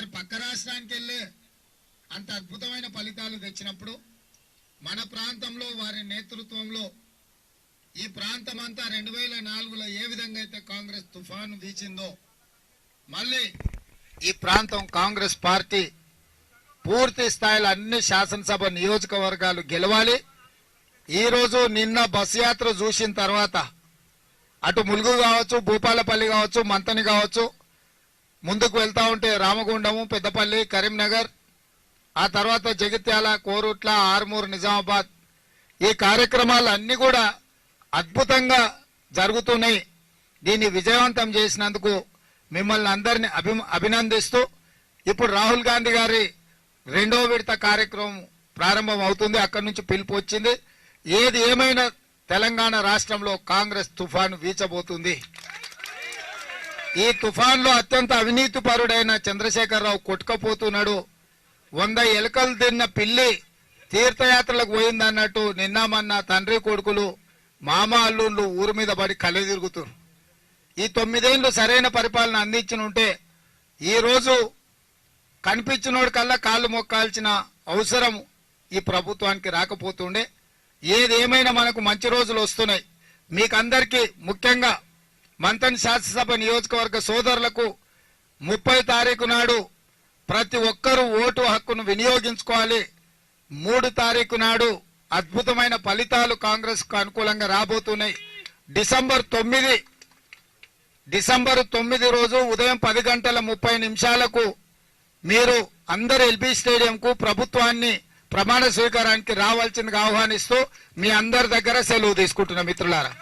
మరి పక్క రాష్ట్రానికి వెళ్ళే అంత అద్భుతమైన ఫలితాలు తెచ్చినప్పుడు మన ప్రాంతంలో వారి నేతృత్వంలో ఈ ప్రాంతం అంతా రెండు వేల నాలుగులో ఏ విధంగా అయితే కాంగ్రెస్ తుఫాను వీచిందో మళ్ళీ ఈ ప్రాంతం కాంగ్రెస్ పార్టీ పూర్తి స్థాయిలో అన్ని శాసనసభ నియోజకవర్గాలు గెలవాలి. ఈరోజు నిన్న బస్ యాత్ర చూసిన తర్వాత అటు ములుగు కావచ్చు భూపాలపల్లి కావచ్చు మంతని కావచ్చు ముందుకు వెళ్తా ఉంటే రామగుండము పెద్దపల్లి కరీంనగర్ ఆ తర్వాత జగిత్యాల కోరుట్ల ఆర్మూర్ నిజామాబాద్. ఈ కార్యక్రమాలు అన్ని కూడా అద్భుతంగా జరుగుతున్నాయి. దీన్ని విజయవంతం చేసినందుకు మిమ్మల్ని అందరిని అభి అభినందిస్తూ ఇప్పుడు రాహుల్ గాంధీ గారి రెండో విడత కార్యక్రమం ప్రారంభం అవుతుంది అక్కడి నుంచి పిలుపు వచ్చింది. ఏది ఏమైనా తెలంగాణ రాష్ట్రంలో కాంగ్రెస్ తుఫాను వీచబోతుంది. ఈ తుఫాన్లో అత్యంత అవినీతిపరుడైన చంద్రశేఖరరావు కొట్టుకపోతున్నాడు. వంద ఎలుకలు తిన్న పిల్లి తీర్థయాత్రలకు పోయిందన్నట్టు నిన్న మొన్న తండ్రి కొడుకులు మామ అల్లుళ్ళు ఊరు మీద పడి కళ్ళు తిరుగుతున్నారు. ఈ తొమ్మిదేళ్ళు సరైన పరిపాలన అందించనుంటే ఉంటే ఈ రోజు కనిపించినోడి కల్లా కాళ్ళు మొక్కాల్సిన అవసరం ఈ ప్రభుత్వానికి రాకపోతుండే. ఏదేమైనా మనకు మంచి రోజులు వస్తున్నాయి. మీకందరికీ ముఖ్యంగా మంతన్ శాసనసభ నియోజకవర్గ సోదరులకు ముప్పై తారీఖు నాడు ప్రతి ఒక్కరూ ఓటు హక్కును వినియోగించుకోవాలి. మూడు తారీఖు నాడు అద్భుతమైన ఫలితాలు కాంగ్రెస్కు అనుకూలంగా రాబోతున్నాయి. డిసెంబర్ తొమ్మిది డిసెంబర్ తొమ్మిది రోజు ఉదయం పది గంటల ముప్పై నిమిషాలకు మీరు అందరు ఎల్బీ స్టేడియంకు ప్రభుత్వాన్ని ప్రమాణ స్వీకారానికి రావాల్సిందిగా ఆహ్వానిస్తూ మీ అందరి దగ్గర సెలవు తీసుకుంటున్న మిత్రులారా.